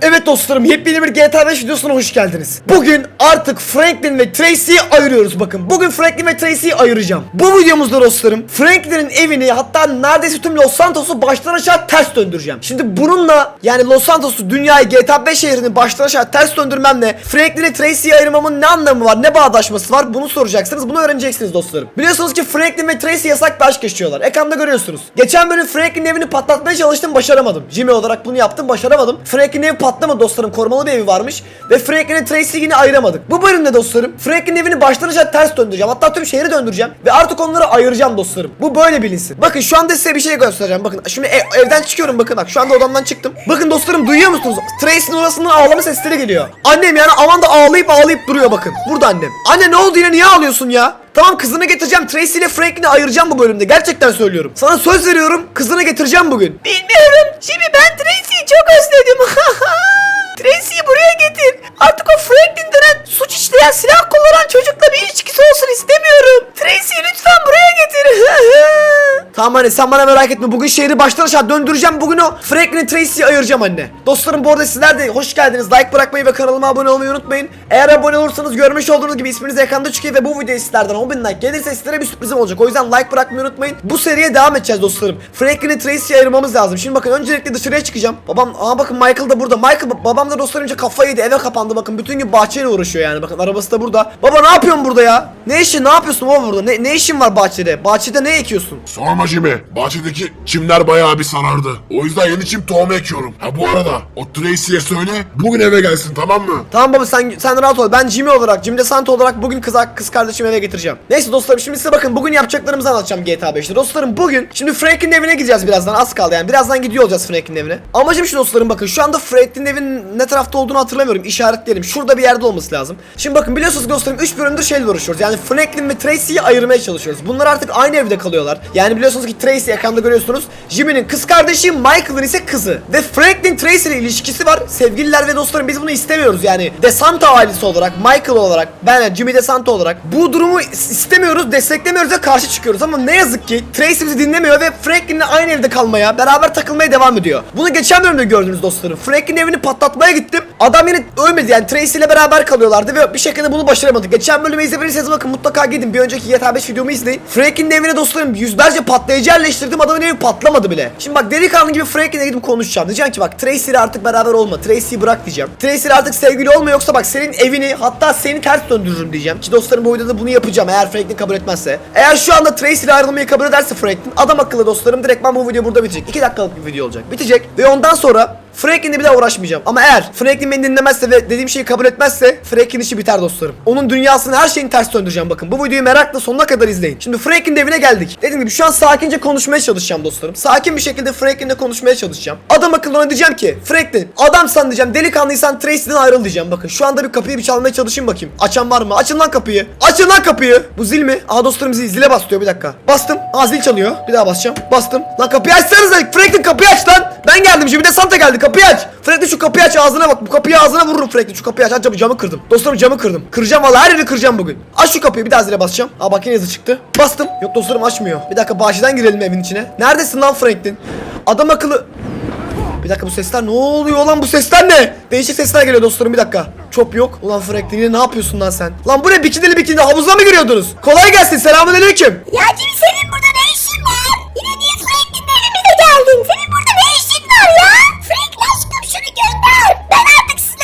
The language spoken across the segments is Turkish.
Evet dostlarım yepyeni bir GTA 5 videosuna hoş geldiniz. Bugün artık Franklin ve Tracy'yi ayırıyoruz bakın. Bugün Franklin ve Tracy'yi ayıracağım. Bu videomuzda dostlarım Franklin'in evini hatta neredeyse tüm Los Santos'u baştan aşağı ters döndüreceğim. Şimdi bununla yani Los Santos'u dünyayı GTA 5 şehrini baştan aşağı ters döndürmemle Franklin'e Tracy'yi ayırmamın ne anlamı var ne bağdaşması var bunu soracaksınız bunu öğreneceksiniz dostlarım. Biliyorsunuz ki Franklin ve Tracy yasak bir aşk yaşıyorlar. Ekranda görüyorsunuz. Geçen bölüm Franklin'in evini patlatmaya çalıştım başaramadım. Jimmy olarak bunu yaptım başaramadım. Franklin'in evi patlamadı dostlarım korumalı bir evi varmış. Ve Franklin'e Tracy'yi yine ayıramadık. Bu bölümde dostlarım Franklin'in evini baştan aşağı ters döndüreceğim. Hatta tüm şehri döndüreceğim. Ve artık onları ayıracağım dostlarım. Bu böyle bilinsin. Bakın şu anda size bir şey göstereceğim. Bakın şimdi ev- evden çıkıyorum bakın bak şu anda odamdan çıktım. Bakın dostlarım duyuyor musunuz? Tracy'nin odasından ağlama sesleri geliyor. Annem yani aman da ağlayıp ağlayıp duruyor bakın. Burada annem. Anne ne oldu yine niye ağlıyorsun ya? Tamam kızını getireceğim. Tracy ile Franklin'i ayıracağım bu bölümde. Gerçekten söylüyorum. Sana söz veriyorum. Kızını getireceğim bugün. Bilmiyorum. Şimdi ben Tracy'yi çok özledim. Tracy'yi buraya getir. Artık o Franklin denen suç işleyen silah kullanan çocukla bir ilişkisi olsun istemiyorum. Tracy'yi lütfen buraya getir. Tamam anne sen bana merak etme. Bugün şehri baştan aşağı döndüreceğim. Bugün o Franklin'i Tracy'yi ayıracağım anne. Dostlarım bu arada sizler de hoş geldiniz. Like bırakmayı ve kanalıma abone olmayı unutmayın. Eğer abone olursanız görmüş olduğunuz gibi isminiz ekranda çıkıyor ve bu videoya sizlerden 10.000 like gelirse sizlere bir sürprizim olacak. O yüzden like bırakmayı unutmayın. Bu seriye devam edeceğiz dostlarım. Franklin'i Tracy'yi ayırmamız lazım. Şimdi bakın öncelikle dışarıya çıkacağım. Babam aa bakın Michael da burada. Michael babam da dostlarım önce kafayı yedi eve kapandı bakın. Bütün gün bahçeyle uğraşıyor yani. Bakın arabası da burada. Baba ne yapıyorsun burada ya? Ne işin ne yapıyorsun baba burada? Ne, ne işin var bahçede? Bahçede ne ekiyorsun? Sorma Jimmy. Bahçedeki çimler bayağı bir sarardı. O yüzden yeni çim tohumu ekiyorum. Ha bu arada o Tracy'ye söyle bugün eve gelsin tamam mı? Tamam baba sen sen rahat ol. Ben Jimmy olarak, Jimmy de Santo olarak bugün kız kız kardeşimi eve getireceğim. Neyse dostlarım şimdi size bakın bugün yapacaklarımızı anlatacağım GTA 5'te. Dostlarım bugün şimdi Frank'in evine gideceğiz birazdan. Az kaldı yani. Birazdan gidiyor olacağız Frank'in evine. Amacım şu dostlarım bakın. Şu anda Frank'in evinin ne tarafta olduğunu hatırlamıyorum. İşaretleyelim. Şurada bir yerde olması lazım. Şimdi bakın biliyorsunuz dostlarım 3 bölümdür şeyle uğraşıyoruz. Yani Franklin ve Tracy'yi ayırmaya çalışıyoruz. Bunlar artık aynı evde kalıyorlar. Yani biliyorsunuz ki Tracy ekranda görüyorsunuz. Jimmy'nin kız kardeşi Michael'ın ise kızı. Ve Franklin Tracy ile ilişkisi var. Sevgililer ve dostlarım biz bunu istemiyoruz yani. DeSanto ailesi olarak, Michael olarak, ben Jimmy DeSanto olarak bu durumu istemiyoruz, desteklemiyoruz ve karşı çıkıyoruz. Ama ne yazık ki Tracy bizi dinlemiyor ve Franklin'le aynı evde kalmaya, beraber takılmaya devam ediyor. Bunu geçen bölümde gördünüz dostlarım. Franklin'in evini patlatmaya gittim. Adam yine ölmedi yani Tracy ile beraber kalıyorlardı ve bir şekilde bunu başaramadık. Geçen bölümü izlemediyseniz bakın mutlaka gidin. Bir önceki GTA 5 videomu izleyin. Franklin'in evine dostlarım yüzlerce patlayıcı yerleştirdim. Adamın evi patlamadı bile. Şimdi bak delikanlı gibi Franklin'e gidip konuşacağım. Diyeceğim ki bak Tracy ile artık beraber olma. Tracy'yi bırak diyeceğim. Tracy ile artık sevgili olma yoksa bak senin evini hatta seni ters döndürürüm diyeceğim. Ki dostlarım bu videoda bunu yapacağım eğer Franklin kabul etmezse. Eğer şu anda Tracy ile ayrılmayı kabul ederse Franklin adam akıllı dostlarım direktman bu video burada bitecek. 2 dakikalık bir video olacak. Bitecek ve ondan sonra Franklin'le bir daha uğraşmayacağım. Ama eğer Franklin beni dinlemezse ve dediğim şeyi kabul etmezse Franklin işi biter dostlarım. Onun dünyasını her şeyini ters döndüreceğim bakın. Bu videoyu merakla sonuna kadar izleyin. Şimdi Franklin'in evine geldik. Dediğim gibi şu an sakince konuşmaya çalışacağım dostlarım. Sakin bir şekilde Franklin'le konuşmaya çalışacağım. Adam akıllı ona diyeceğim ki Franklin adamsan diyeceğim delikanlıysan Tracy'den ayrıl diyeceğim. Bakın şu anda bir kapıyı bir çalmaya çalışayım bakayım. Açan var mı? Açın lan kapıyı. Açın lan kapıyı. Bu zil mi? Aha dostlarım zil. Zile bas bir dakika. Bastım. Aa zil çalıyor. Bir daha basacağım. Bastım. Lan kapıyı açsanıza. Franklin kapıyı aç lan. Ben geldim şimdi de Santa geldi. Kapıyı aç. Franklin şu kapıyı aç ağzına bak. Bu kapıyı ağzına vururum Franklin. Şu kapıyı aç. Aç camı, kırdım. Dostlarım camı kırdım. Kıracağım vallahi her yeri kıracağım bugün. Aç şu kapıyı bir daha zile basacağım. Aa bak yine hızı çıktı. Bastım. Yok dostlarım açmıyor. Bir dakika bahçeden girelim evin içine. Neredesin lan Franklin? Adam akıllı. Bir dakika bu sesler ne oluyor lan bu sesler ne? Değişik sesler geliyor dostlarım bir dakika. Çöp yok. Ulan Franklin yine ne yapıyorsun lan sen? Lan bu ne bikinili bikinili havuza mı giriyordunuz? Kolay gelsin selamünaleyküm. ya senin burada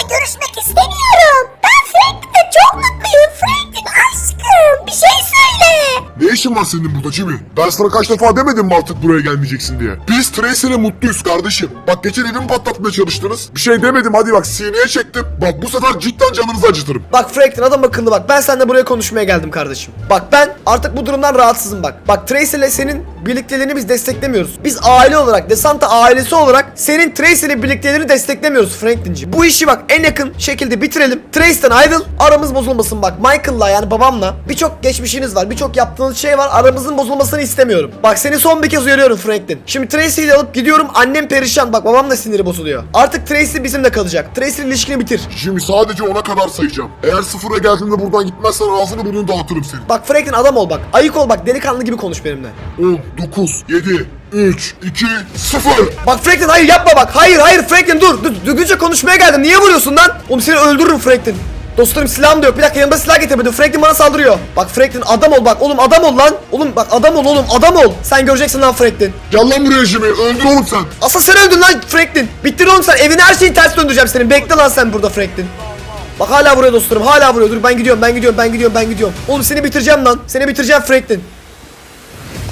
görüşmek istemiyorum. Ben Franklin'le çok mutluyum. Franklin aşkım bir şey söyle. Ne işin var senin burada Jimmy? Ben sana kaç defa demedim mi artık buraya gelmeyeceksin diye? Biz Tracy'le mutluyuz kardeşim. Bak geçen evimi patlatmaya çalıştınız. Bir şey demedim hadi bak sineye çektim. Bak bu sefer cidden canınızı acıtırım. Bak Franklin adam akıllı bak ben seninle buraya konuşmaya geldim kardeşim. Bak ben artık bu durumdan rahatsızım bak. Bak Tracy ile senin birlikteliğini biz desteklemiyoruz. Biz aile olarak Desanta ailesi olarak senin Tracy ile birlikteliğini desteklemiyoruz Franklin'ci. Bu işi bak en yakın şekilde bitirelim. Tracy'den ayrıl aramız bozulmasın bak. Michael'la yani babamla birçok geçmişiniz var. Birçok yaptığınız şey var. Aramızın bozulmasını istemiyorum. Bak seni son bir kez uyarıyorum Franklin. Şimdi Tracy'yi alıp gidiyorum. Annem perişan. Bak babam da siniri bozuluyor. Artık Tracy bizimle kalacak. Tracy ile ilişkini bitir. Jimmy sadece ona kadar sayacağım. Eğer sıfıra geldiğinde buradan gitmezsen ağzını burnunu dağıtırım senin. Bak Franklin adam ol bak. Ayık ol bak. Delikanlı gibi konuş benimle. 10, 9, 7, 3, 2, 0. Bak Franklin hayır yapma bak. Hayır hayır Franklin dur. Dur düzgünce konuşmaya geldim. Niye vuruyorsun lan? Oğlum seni öldürürüm Franklin. Dostlarım silahım da yok. Bir dakika yanımda silah getirmedim. Franklin bana saldırıyor. Bak Franklin adam ol bak. Oğlum adam ol lan. Oğlum bak adam ol oğlum adam ol. Sen göreceksin lan Franklin. Gel lan buraya Jimmy. Öldür oğlum sen. Asıl sen öldün lan Franklin. Bittir oğlum sen. Evini her şeyi ters döndüreceğim senin. Bekle lan sen burada Franklin. Bak hala vuruyor dostlarım. Hala vuruyor. Dur ben gidiyorum. Ben gidiyorum. Ben gidiyorum. Ben gidiyorum. Oğlum seni bitireceğim lan. Seni bitireceğim Franklin.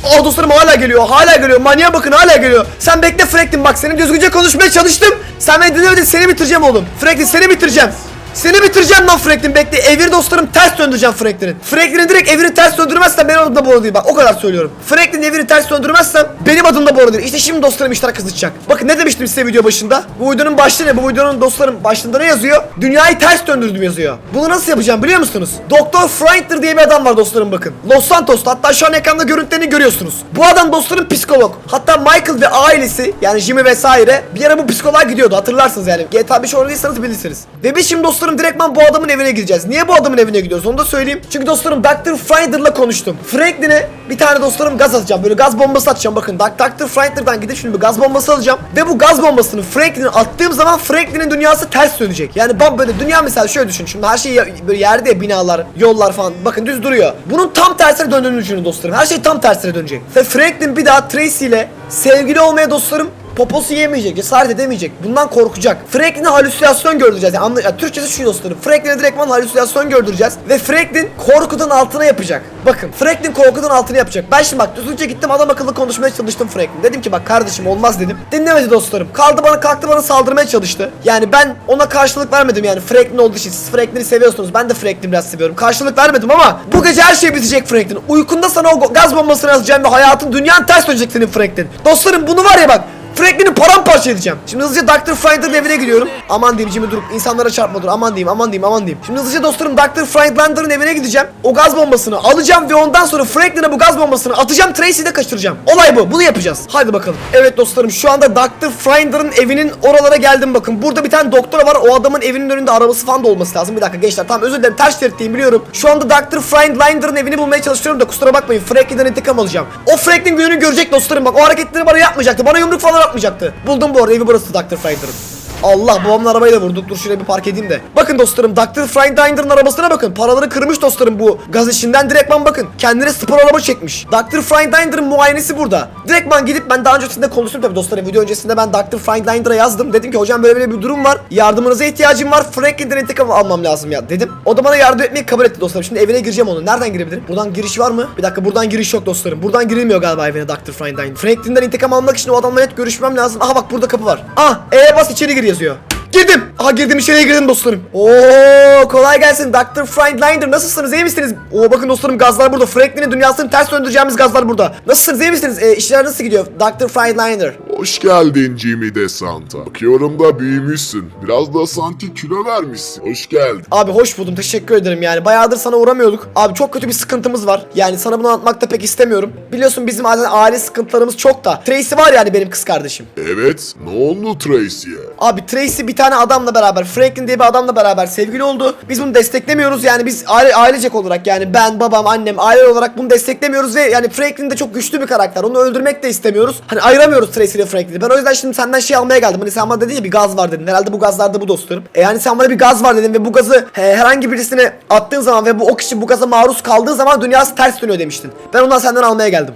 Aa dostlarım hala geliyor. Hala geliyor. Manyağa bakın hala geliyor. Sen bekle Franklin bak. Seni düzgünce konuşmaya çalıştım. Sen beni dinlemedin. Seni bitireceğim oğlum. Franklin seni bitireceğim. Seni bitireceğim lan Franklin bekle. Evini dostlarım ters döndüreceğim Franklin'in. Franklin'in direkt evini ters döndürmezsen benim adım da Bora değil bak o kadar söylüyorum. Franklin'in evini ters döndürmezsem benim adım da Bora değil. İşte şimdi dostlarım işler kızışacak. Bakın ne demiştim size video başında? Bu videonun başlığı ne? Bu videonun dostlarım başlığında ne yazıyor? Dünyayı ters döndürdüm yazıyor. Bunu nasıl yapacağım biliyor musunuz? Doktor Frankler diye bir adam var dostlarım bakın. Los Santos'ta hatta şu an ekranda görüntülerini görüyorsunuz. Bu adam dostlarım psikolog. Hatta Michael ve ailesi yani Jimmy vesaire bir ara bu psikoloğa gidiyordu hatırlarsınız yani. GTA 5 oynadıysanız bilirsiniz. Ve biz şimdi dostlarım direktman bu adamın evine gideceğiz. Niye bu adamın evine gidiyoruz onu da söyleyeyim. Çünkü dostlarım Dr. Frinder'la konuştum. Franklin'e bir tane dostlarım gaz atacağım. Böyle gaz bombası atacağım bakın. Dr. Frinder'dan gidip şimdi bir gaz bombası alacağım. Ve bu gaz bombasını Franklin'e attığım zaman Franklin'in dünyası ters dönecek. Yani ben böyle dünya mesela şöyle düşün. Şimdi her şey böyle yerde ya, binalar, yollar falan. Bakın düz duruyor. Bunun tam tersine döndüğünü düşünün dostlarım. Her şey tam tersine dönecek. Ve Franklin bir daha Tracy ile sevgili olmaya dostlarım Poposu yemeyecek, cesaret edemeyecek. Bundan korkacak. Franklin'e halüsinasyon gördüreceğiz. Yani anla, ya Türkçesi şu dostlarım. Franklin'e direktman halüsinasyon gördüreceğiz. Ve Franklin korkudan altına yapacak. Bakın Franklin korkudan altına yapacak. Ben şimdi bak düzgünce gittim adam akıllı konuşmaya çalıştım Franklin. Dedim ki bak kardeşim olmaz dedim. Dinlemedi dostlarım. Kaldı bana kalktı bana saldırmaya çalıştı. Yani ben ona karşılık vermedim yani Franklin olduğu için. Siz Franklin'i seviyorsunuz. Ben de Franklin'i biraz seviyorum. Karşılık vermedim ama bu gece her şey bitecek Franklin. Uykunda sana o gaz bombasını yazacağım ve hayatın dünyanın ters dönecek senin Franklin. Dostlarım bunu var ya bak Franklin'i paramparça edeceğim. Şimdi hızlıca Dr. Frinder'ın evine gidiyorum. Aman diyeyim Jimmy durup insanlara çarpma dur. Aman diyeyim aman diyeyim aman diyeyim. Şimdi hızlıca dostlarım Dr. Frinder'ın evine gideceğim. O gaz bombasını alacağım ve ondan sonra Franklin'e bu gaz bombasını atacağım. Tracy'yi de kaçıracağım. Olay bu. Bunu yapacağız. Hadi bakalım. Evet dostlarım şu anda Dr. Frinder'ın evinin oralara geldim bakın. Burada bir tane doktor var. O adamın evinin önünde arabası falan da olması lazım. Bir dakika gençler tamam özür dilerim. Ters şeritteyim biliyorum. Şu anda Dr. Frinder'ın evini bulmaya çalışıyorum da kusura bakmayın. Franklin'den intikam alacağım. O Franklin gününü görecek dostlarım. Bak o hareketleri bana yapmayacaktı. Bana yumruk falan atmayacaktı. Buldum bu arada evi burası Dr. Frinder'ın. Allah babamın arabayla vurduk. Dur şuraya bir park edeyim de. Bakın dostlarım Dr. Frinder'ın arabasına bakın. Paraları kırmış dostlarım bu. Gaz işinden direktman bakın. Kendine spor araba çekmiş. Dr. Frinder'ın muayenesi burada. Direktman gidip ben daha öncesinde konuştum tabii dostlarım. Video öncesinde ben Dr. Frinder'a yazdım. Dedim ki hocam böyle böyle bir durum var. Yardımınıza ihtiyacım var. Franklin'den intikam almam lazım ya dedim. O da bana yardım etmeyi kabul etti dostlarım. Şimdi evine gireceğim onun. Nereden girebilirim? Buradan giriş var mı? Bir dakika buradan giriş yok dostlarım. Buradan girilmiyor galiba evine Dr. Frinder'ın. Franklin'den intikam almak için o adamla net görüşmem lazım. Aha bak burada kapı var. Ah E'ye bas içeri gir yazıyor. Girdim. Aha girdim içeriye girdim dostlarım. Oo kolay gelsin Dr. Friedlander nasılsınız iyi misiniz? Oo bakın dostlarım gazlar burada. Franklin'in dünyasını ters döndüreceğimiz gazlar burada. Nasılsınız iyi misiniz? E, işler nasıl gidiyor? Dr. Friedlander. Hoş geldin Jimmy de Santa. Bakıyorum da büyümüşsün. Biraz da sanki kilo vermişsin. Hoş geldin. Abi hoş buldum teşekkür ederim yani bayağıdır sana uğramıyorduk Abi çok kötü bir sıkıntımız var Yani sana bunu anlatmak da pek istemiyorum Biliyorsun bizim zaten aile sıkıntılarımız çok da Tracy var yani benim kız kardeşim Evet, ne oldu Tracy'ye? Abi Tracy bir tane adamla beraber Franklin diye bir adamla beraber sevgili oldu. Biz bunu desteklemiyoruz. Yani biz aile, ailecek olarak yani ben babam annem aile olarak bunu desteklemiyoruz Ve yani Franklin de çok güçlü bir karakter. Onu öldürmek de istemiyoruz. Hani ayıramıyoruz Tracy ile Franklin'i. Ben o yüzden şimdi senden şey almaya geldim. Hani sen bana dedin ya bir gaz var dedin. Herhalde bu gazlarda bu dostlarım. E yani sen bana bir gaz var dedin ve bu gazı he, herhangi birisine attığın zaman Ve bu o kişi bu gaza maruz kaldığı zaman dünyası ters dönüyor demiştin. Ben ondan senden almaya geldim.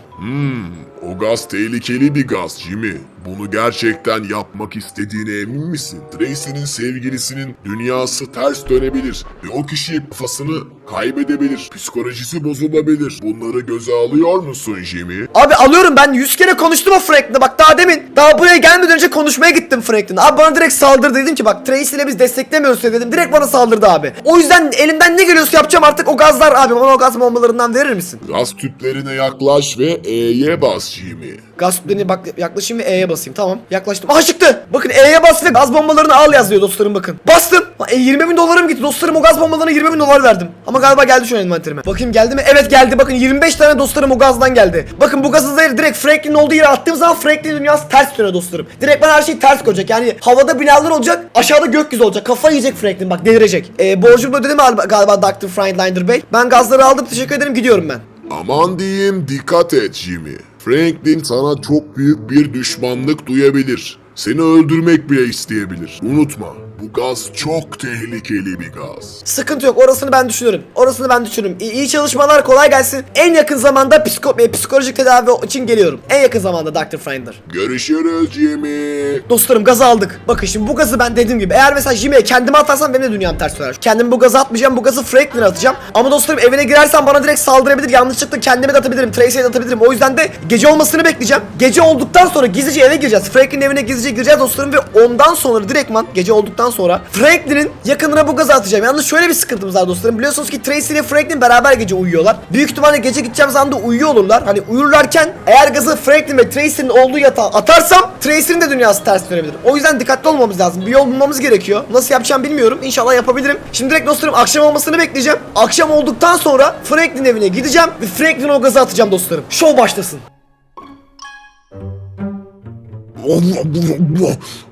O gaz tehlikeli bir gaz Jimmy. Bunu gerçekten yapmak istediğine emin misin? Tracy'nin sevgilisinin dünyası ters dönebilir ve o kişi kafasını kaybedebilir. Psikolojisi bozulabilir. Bunları göze alıyor musun Jimmy? Abi alıyorum ben 100 kere konuştum o Franklin'e bak daha demin Daha buraya gelmeden önce konuşmaya gittim Franklin Abi bana direkt saldırdı dedim ki bak Tracy ile biz desteklemiyoruz dedim Direkt bana saldırdı abi O yüzden elimden ne geliyorsa yapacağım artık o gazlar abi Bana o gaz bombalarından verir misin? Gaz tüplerine yaklaş ve E'ye bas Jimmy. Gaz tüplerine bak yaklaşayım ve E'ye basayım tamam. Yaklaştım. Aha çıktı. Bakın E'ye bas ve gaz bombalarını al yazıyor dostlarım bakın. Bastım. E, 20 bin dolarım gitti. Dostlarım o gaz bombalarına 20 bin dolar verdim. Ama galiba geldi şu an envanterime. Bakayım geldi mi? Evet geldi. Bakın 25 tane dostlarım o gazdan geldi. Bakın bu gazı da direkt Franklin'in olduğu yere attığım zaman Franklin dünyası ters dönüyor dostlarım. Direkt bana her şey ters koyacak. Yani havada binalar olacak aşağıda gökyüzü olacak. Kafa yiyecek Franklin bak delirecek. E, Borcumu ödedim galiba Dr. Friedlander Bey. Ben gazları aldım teşekkür ederim gidiyorum ben. Aman diyeyim dikkat et Jimmy. Franklin sana çok büyük bir düşmanlık duyabilir. Seni öldürmek bile isteyebilir. Unutma, bu gaz çok tehlikeli bir gaz. Sıkıntı yok orasını ben düşünürüm. Orasını ben düşünürüm. İyi, iyi çalışmalar kolay gelsin. En yakın zamanda psiko e, psikolojik tedavi için geliyorum. En yakın zamanda Dr. Finder. Görüşürüz Jimmy. Dostlarım gazı aldık. Bakın şimdi bu gazı ben dediğim gibi eğer mesela Jimmy'ye kendime atarsam benim de dünyam ters döner. Kendimi bu gazı atmayacağım bu gazı Franklin'e atacağım. Ama dostlarım evine girersem bana direkt saldırabilir. Yanlışlıkla kendime de atabilirim. Tracy'ye de atabilirim. O yüzden de gece olmasını bekleyeceğim. Gece olduktan sonra gizlice eve gireceğiz. Franklin'in evine gizlice gireceğiz dostlarım ve ondan sonra direktman gece olduktan sonra Franklin'in yakınına bu gazı atacağım. Yalnız şöyle bir sıkıntımız var dostlarım. Biliyorsunuz ki Tracy ile Franklin beraber gece uyuyorlar. Büyük ihtimalle gece gideceğim zaman da uyuyor olurlar. Hani uyurlarken eğer gazı Franklin ve Tracy'nin olduğu yatağa atarsam Tracy'nin de dünyası ters dönebilir. O yüzden dikkatli olmamız lazım. Bir yol bulmamız gerekiyor. Nasıl yapacağım bilmiyorum. İnşallah yapabilirim. Şimdi direkt dostlarım akşam olmasını bekleyeceğim. Akşam olduktan sonra Franklin evine gideceğim ve Franklin'e o gazı atacağım dostlarım. Şov başlasın.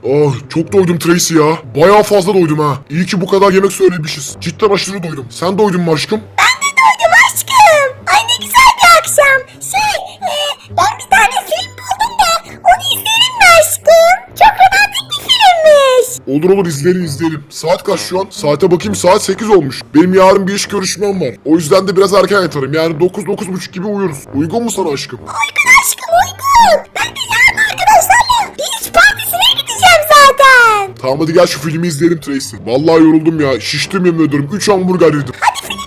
Ah, çok doydum Tracy ya. Bayağı fazla doydum ha. İyi ki bu kadar yemek söylemişiz. Cidden aşırı doydum. Sen doydun mu aşkım? Ben de doydum aşkım. Ay ne güzel bir akşam. Şey e, ben bir tane film buldum da onu izleyelim mi aşkım? Çok romantik bir filmmiş. Olur olur izleyelim izleyelim. Saat kaç şu an? Saate bakayım saat 8 olmuş. Benim yarın bir iş görüşmem var. O yüzden de biraz erken yatarım. Yani 9-9.30 gibi uyuruz. Uygun mu sana aşkım? Uygun aşkım uygun. Ben Tamam hadi gel şu filmi izleyelim Tracy. Vallahi yoruldum ya. Şiştim yemin ediyorum. 3 hamburger yedim. Hadi.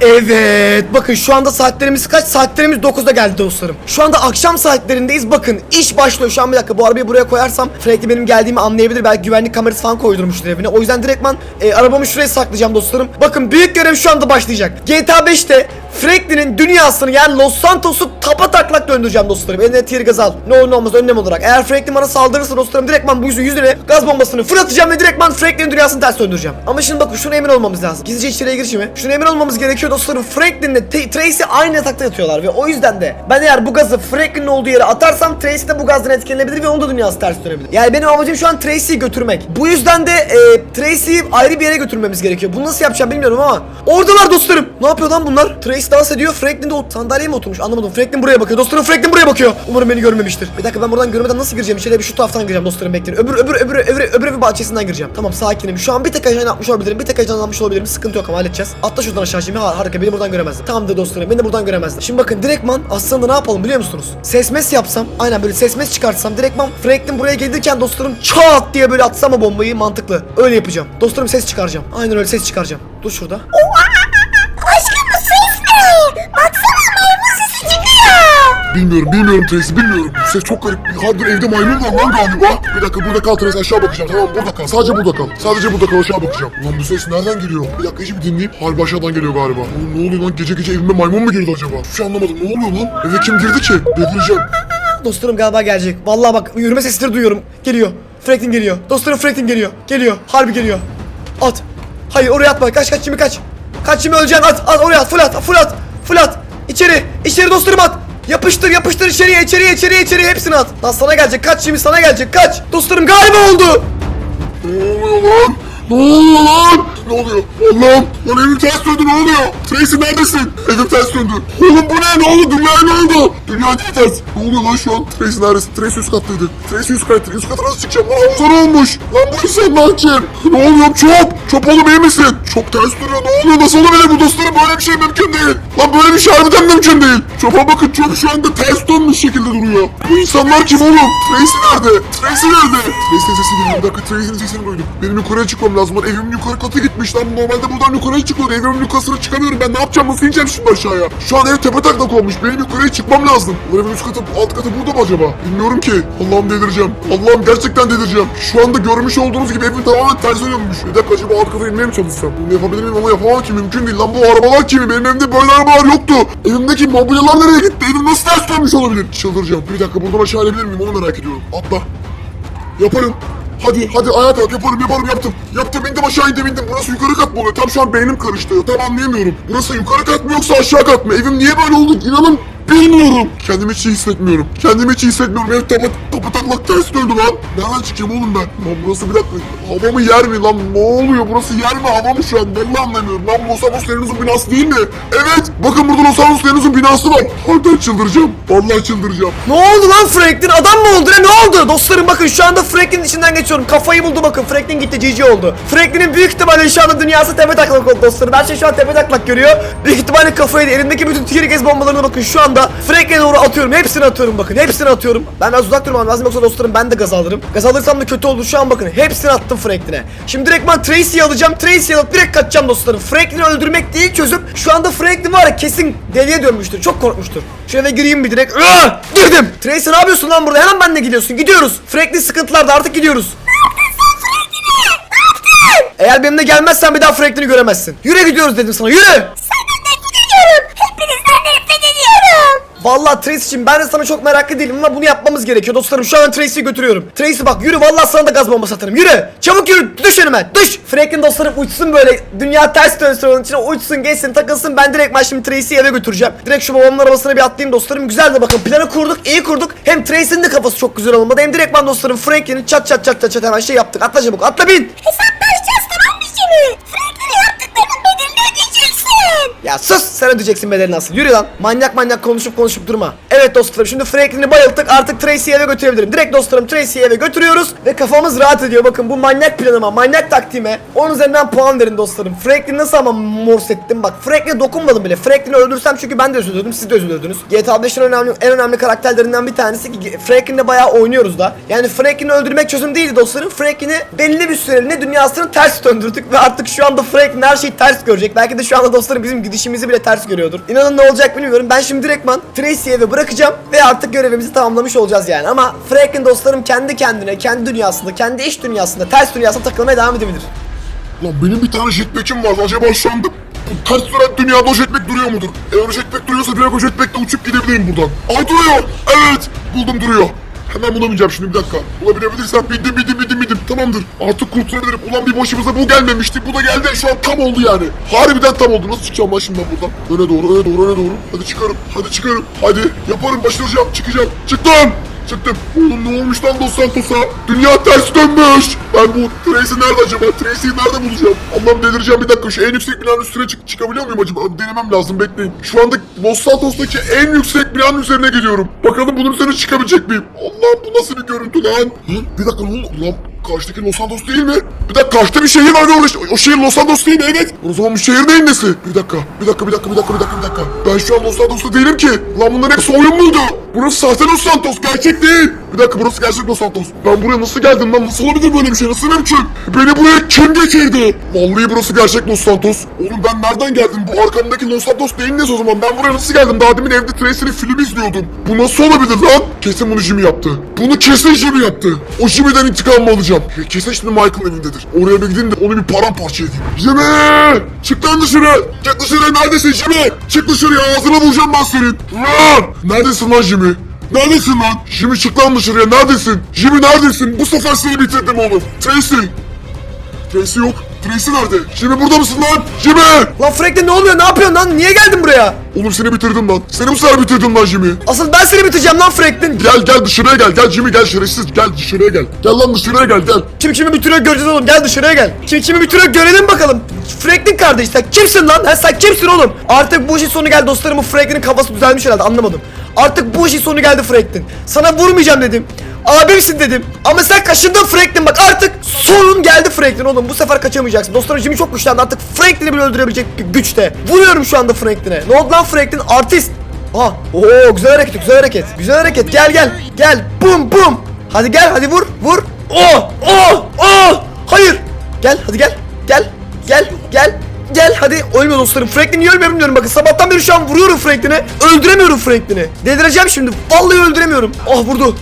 Evet bakın şu anda saatlerimiz kaç? Saatlerimiz 9'da geldi dostlarım. Şu anda akşam saatlerindeyiz bakın iş başlıyor şu an bir dakika bu arabayı buraya koyarsam Frankie benim geldiğimi anlayabilir belki güvenlik kamerası falan koydurmuştur evine. O yüzden direktman e, arabamı şuraya saklayacağım dostlarım. Bakın büyük görev şu anda başlayacak. GTA 5'te Franklin'in dünyasını yani Los Santos'u tapa taklak döndüreceğim dostlarım. Eline tier gaz al. Ne olur ne olmaz önlem olarak. Eğer Franklin bana saldırırsa dostlarım direktman bu yüzün yüzüne gaz bombasını fırlatacağım ve direktman Franklin'in dünyasını ters döndüreceğim. Ama şimdi bakın şuna emin olmamız lazım. Gizlice içeriye girişimi. Şuna emin olmamız gerekiyor dostlarım. Franklin'le Tracy aynı yatakta yatıyorlar ve o yüzden de ben eğer bu gazı Franklin'in olduğu yere atarsam Tracy de bu gazdan etkilenebilir ve onun da dünyası ters dönebilir. Yani benim amacım şu an Tracy'yi götürmek. Bu yüzden de e, Tracy'yi ayrı bir yere götürmemiz gerekiyor. Bunu nasıl yapacağım bilmiyorum ama. Oradalar dostlarım. Ne yapıyor lan bunlar? Tracy dans ediyor. Franklin de o sandalyeye mi oturmuş? Anlamadım. Franklin buraya bakıyor. Dostlarım Franklin buraya bakıyor. Umarım beni görmemiştir. Bir dakika ben buradan görmeden nasıl gireceğim? İçeriye bir şu taraftan gireceğim dostlarım bekleyin. Öbür öbür öbür öbür öbür bir bahçesinden gireceğim. Tamam sakinim. Şu an bir tek ajan atmış olabilirim. Bir tek ajan atmış olabilirim. Sıkıntı yok ama halledeceğiz. Atla şuradan aşağı şimdi. Ha, harika beni buradan göremezler. Tamamdır dostlarım. Beni de buradan göremezler. Şimdi bakın direktman aslında ne yapalım biliyor musunuz? Ses mes yapsam. Aynen böyle ses mes çıkartsam. Direktman Franklin buraya gelirken dostlarım çat diye böyle atsam bombayı mantıklı. Öyle yapacağım. Dostlarım ses çıkaracağım. Aynen öyle ses çıkaracağım. Dur şurada. Aşkım Bilmiyorum bilmiyorum Tracy bilmiyorum. Bu ses çok garip. Harbiden evde maymun var lan galiba. Bir dakika burada kal Tracy aşağı bakacağım. Tamam burada kal. Sadece burada kal. Sadece burada kal aşağı bakacağım. Ulan bu ses nereden geliyor? Bir dakika iyice bir dinleyeyim. Harbi aşağıdan geliyor galiba. Oğlum ne oluyor lan? Gece gece evime maymun mu girdi acaba? Hiçbir şey anlamadım. Ne oluyor lan? Eve kim girdi ki? Delireceğim. Dostlarım galiba gelecek. Vallahi bak yürüme sesleri duyuyorum. Geliyor. Franklin geliyor. Dostlarım Franklin geliyor. Geliyor. Harbi geliyor. At. Hayır oraya atma. Kaç kaç şimdi kaç. Kaç şimdi öleceksin at. At oraya at. Full at. Full at. Full at. İçeri. İçeri dostlarım at. Yapıştır yapıştır içeriye içeriye içeriye içeriye hepsini at. Lan sana gelecek. Kaç şimdi sana gelecek. Kaç. Dostlarım galiba oldu. Ne oluyor lan? Ne oluyor lan? Ne oluyor? Allah'ım! Lan evim ters döndü ne oluyor? Tracy neredesin? Evim ters döndü. Oğlum bu ne? Ne oldu? Dünya ne oldu? Dünya değil ters. Ne oluyor lan şu an? Tracy neredesin? Tracy üst kattaydı. Tracy üst kattaydı. Üst kata nasıl çıkacağım? Lan havuza ne olmuş? Lan bu insanlar kim? Ne oluyor? Çop! Çop oğlum iyi misin? Çok ters duruyor. Ne oluyor? Nasıl olabilir bu dostlarım? Böyle bir şey mümkün değil. Lan böyle bir şey harbiden mümkün değil. Çop'a bakın çop şu anda ters dönmüş şekilde duruyor. Bu insanlar kim oğlum? Tracy nerede? Tracy nerede? Tracy'nin sesi geliyor. Bir dakika Tracy'nin sesini duydum. Benim yukarıya çıkmam lazım. Lan evimin yukarı katı gitmiş lan. Normalde buradan yukarıya çıkıyordu. Evimin yukarısına çıkamıyorum. Ben ne yapacağım? Nasıl ineceğim şimdi aşağıya? Şu an ev tepe taklak olmuş. Benim yukarıya çıkmam lazım. Bu evin üst katı, alt katı burada mı acaba? Bilmiyorum ki. Allah'ım delireceğim. Allah'ım gerçekten delireceğim. Şu anda görmüş olduğunuz gibi evim tamamen ters dönmüş. Bir dakika acaba alt kata inmeye mi çalışsam? Bunu yapabilir miyim ama yapamam ki. Mümkün değil lan. Bu arabalar kimi? Benim evimde böyle arabalar yoktu. Evimdeki mobilyalar nereye gitti? Evim nasıl ters dönmüş olabilir? Çıldıracağım. Bir dakika buradan aşağı inebilir miyim? Onu merak ediyorum. Atla. Yaparım. Hadi hadi ayağa kalk yaparım yaparım yaptım. Yaptım indim aşağı indim indim. Burası yukarı kat mı oluyor? Tam şu an beynim karıştı. Tam anlayamıyorum. Burası yukarı kat mı yoksa aşağı kat mı? Evim niye böyle oldu? İnanın Bilmiyorum. Kendimi hiç iyi hissetmiyorum. Kendimi hiç iyi hissetmiyorum. Ev tapa, tapa taklak ters döndü lan. Nereden çıkacağım oğlum ben? Lan burası bir dakika. Hava mı yer mi lan? Ne oluyor? Burası yer mi hava mı şu an? Vallahi anlamıyorum. Lan Los Angeles Lenuz'un binası değil mi? Evet. Bakın burada Los Angeles Lenuz'un binası var. Harbiden çıldıracağım. Vallahi çıldıracağım. Ne oldu lan Franklin? Adam mı oldu? Ne, oldu? Dostlarım bakın şu anda Franklin'in içinden geçiyorum. Kafayı buldu bakın. Franklin gitti GG oldu. Franklin'in büyük ihtimalle şu anda dünyası tepe taklak oldu dostlarım. Her şey şu an tepe taklak görüyor. Büyük ihtimalle kafayı elindeki bütün gaz bombalarına bakın şu anda Franklin'e doğru atıyorum. Hepsini atıyorum bakın. Hepsini atıyorum. Ben biraz uzak durmam lazım yoksa dostlarım ben de gaz alırım. Gaz alırsam da kötü olur şu an bakın. Hepsini attım Franklin'e. Şimdi direkt ben Tracy'yi alacağım. Tracy'yi alıp direkt kaçacağım dostlarım. Franklin'i öldürmek değil çözüm. Şu anda Franklin var ya kesin deliye dönmüştür. Çok korkmuştur. Eve gireyim bir direkt. Aa! Girdim. Tracy ne yapıyorsun lan burada? Hemen benimle gidiyorsun. Gidiyoruz. Franklin sıkıntılarda artık gidiyoruz. Eğer benimle gelmezsen bir daha Franklin'i göremezsin. Yürü gidiyoruz dedim sana. Yürü. Senden Vallahi Tracy için ben de sana çok meraklı değilim ama bunu yapmamız gerekiyor dostlarım. Şu an Tracy'yi götürüyorum. Tracy bak yürü vallahi sana da gaz bombası atarım. Yürü. Çabuk yürü. Düş önüme. Düş. Franklin dostlarım uçsun böyle. Dünya ters dönsün onun içine uçsun geçsin takılsın. Ben direkt ben şimdi Tracy'yi eve götüreceğim. Direkt şu babamın arabasına bir atlayayım dostlarım. Güzel de bakın planı kurduk. iyi kurduk. Hem Tracy'nin de kafası çok güzel olmadı. Hem direkt ben dostlarım Franklin'i çat çat çat çat çat hemen şey yaptık. Atla çabuk. Atla bin. Hesaplaşacağız Ya sus sen ödeyeceksin bedelini asıl. Yürü lan. Manyak manyak konuşup konuşup durma. Evet dostlarım şimdi Franklin'i bayılttık artık Tracy'yi eve götürebilirim. Direkt dostlarım Tracy'yi eve götürüyoruz ve kafamız rahat ediyor. Bakın bu manyak planıma, manyak taktiğime 10 üzerinden puan verin dostlarım. Franklin nasıl ama mors ettim bak. Franklin'e dokunmadım bile. Franklin'i öldürsem çünkü ben de üzülürdüm, siz de üzülürdünüz. GTA 5'in önemli, en önemli karakterlerinden bir tanesi ki Franklin'le bayağı oynuyoruz da. Yani Franklin'i öldürmek çözüm değildi dostlarım. Franklin'i belli bir süreliğine dünyasını ters döndürdük ve artık şu anda Franklin her şeyi ters görecek. Belki de şu anda dostlarım bizim gidişimizi bile ters görüyordur. İnanın ne olacak bilmiyorum. Ben şimdi direktman Tracy'yi eve bırakacağım ve artık görevimizi tamamlamış olacağız yani. Ama Franklin dostlarım kendi kendine, kendi dünyasında, kendi iş dünyasında, ters dünyasında takılmaya devam edebilir. Lan benim bir tane jetpack'im var. Acaba şu anda bu ters dönen dünyada o jetpack duruyor mudur? Eğer o jetpack duruyorsa direkt o jetpack'le uçup gidebilirim buradan. Ay duruyor. Evet. Buldum duruyor. Hemen bulamayacağım şimdi bir dakika. Bulabilebilirsem bindim bindim bindim bindim. Tamamdır. Artık kurtulabilirim. Ulan bir başımıza bu gelmemişti. Bu da geldi. Şu an tam oldu yani. Harbiden tam oldu. Nasıl çıkacağım ben şimdi buradan? Öne doğru, öne doğru, öne doğru. Hadi çıkarım. Hadi çıkarım. Hadi. Yaparım. Başaracağım. Çıkacağım. Çıktım. Çıktım. Oğlum ne olmuş lan Los Santos'a? Dünya ters dönmüş. Ben bu Tracy nerede acaba? Tracy'yi nerede bulacağım? Allah'ım delireceğim bir dakika. Şu en yüksek binanın üstüne çık çıkabiliyor muyum acaba? Denemem lazım bekleyin. Şu anda Los Santos'taki en yüksek binanın üzerine gidiyorum. Bakalım bunun üzerine çıkabilecek miyim? Allah'ım bu nasıl bir görüntü lan? Hı? Bir dakika ne? Lan karşıdaki Los Santos değil mi? Bir dakika karşıda bir şehir var orada. O şehir Los Santos değil mi? Evet. O zaman bu şehir neyin nesi? Bir dakika, bir dakika, bir dakika, bir dakika, bir dakika, bir dakika. Ben şu an Los Santos'ta değilim ki. Lan bunların hepsi oyun muydu? Burası sahte Los Santos, gerçek değil. Bir dakika burası gerçek Los Santos. Ben buraya nasıl geldim lan? Nasıl olabilir böyle bir şey? Nasıl mümkün? Beni buraya kim getirdi? Vallahi burası gerçek Los Santos. Oğlum ben nereden geldim? Bu arkamdaki Los Santos değil nesi o zaman? Ben buraya nasıl geldim? Daha demin evde Tracy'nin film izliyordum. Bu nasıl olabilir lan? Kesin bunu Jimmy yaptı. Bunu kesin Jimmy yaptı. O Jimmy'den intikamımı alacağım. Kesin şimdi Michael'ın evindedir. Oraya bir gideyim de onu bir paramparça edeyim. Jimmy! Çık lan dışarı! Çık dışarı neredesin Jimmy? Çık dışarıya ağzına bulacağım ben senin. Lan! Neredesin lan Jimmy? Neredesin lan? Jimmy çık lan dışarıya neredesin? Jimmy neredesin? Bu sefer seni bitirdim oğlum. Tracy! Tracy yok. Tracy nerede? Jimmy burada mısın lan? Jimmy! Lan Franklin ne oluyor? Ne yapıyorsun lan? Niye geldin buraya? Oğlum seni bitirdim lan. Seni bu sefer bitirdim lan Jimmy. Asıl ben seni bitireceğim lan Franklin. Gel gel dışarıya gel. Gel Jimmy gel şerefsiz. Gel dışarıya gel. Gel lan dışarıya gel gel. Kim kimi bitiriyor göreceğiz oğlum. Gel dışarıya gel. Kim kimi bitiriyor görelim bakalım. Franklin kardeş sen kimsin lan? Ha sen kimsin oğlum? Artık bu işin sonu geldi dostlarım. Bu Franklin'in kafası düzelmiş herhalde anlamadım. Artık bu işin sonu geldi Franklin. Sana vurmayacağım dedim. Abimsin dedim. Ama sen kaşındın Franklin bak artık sorun geldi Franklin oğlum. Bu sefer kaçamayacaksın. Dostlarım Jimmy çok güçlendi artık Franklin'i bile öldürebilecek gü- güçte. Vuruyorum şu anda Franklin'e. Ne oldu lan Franklin? Artist. Aha. Oo güzel hareket güzel hareket. Güzel hareket. Gel gel. Gel. Bum bum. Hadi gel hadi vur vur. Oh oh oh. Hayır. Gel hadi gel. Gel. Gel. Gel. Gel hadi ölme dostlarım. Franklin niye ölmüyorum diyorum bakın. Sabahtan beri şu an vuruyorum Franklin'e. Öldüremiyorum Franklin'i. Delireceğim şimdi. Vallahi öldüremiyorum. Ah vurdu.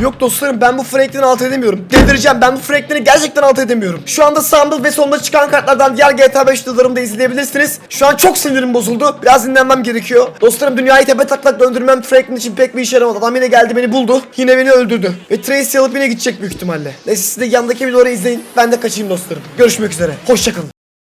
Yok dostlarım ben bu Franklin'i alt edemiyorum. Delireceğim ben bu Franklin'i gerçekten alt edemiyorum. Şu anda sandık ve sonunda çıkan kartlardan diğer GTA 5 videolarımı da izleyebilirsiniz. Şu an çok sinirim bozuldu. Biraz dinlenmem gerekiyor. Dostlarım dünyayı tepe taklak döndürmem Franklin için pek bir işe yaramadı. Adam yine geldi beni buldu. Yine beni öldürdü. Ve Tracy alıp yine gidecek büyük ihtimalle. Neyse siz de yandaki videoları izleyin. Ben de kaçayım dostlarım. Görüşmek üzere. Hoşçakalın.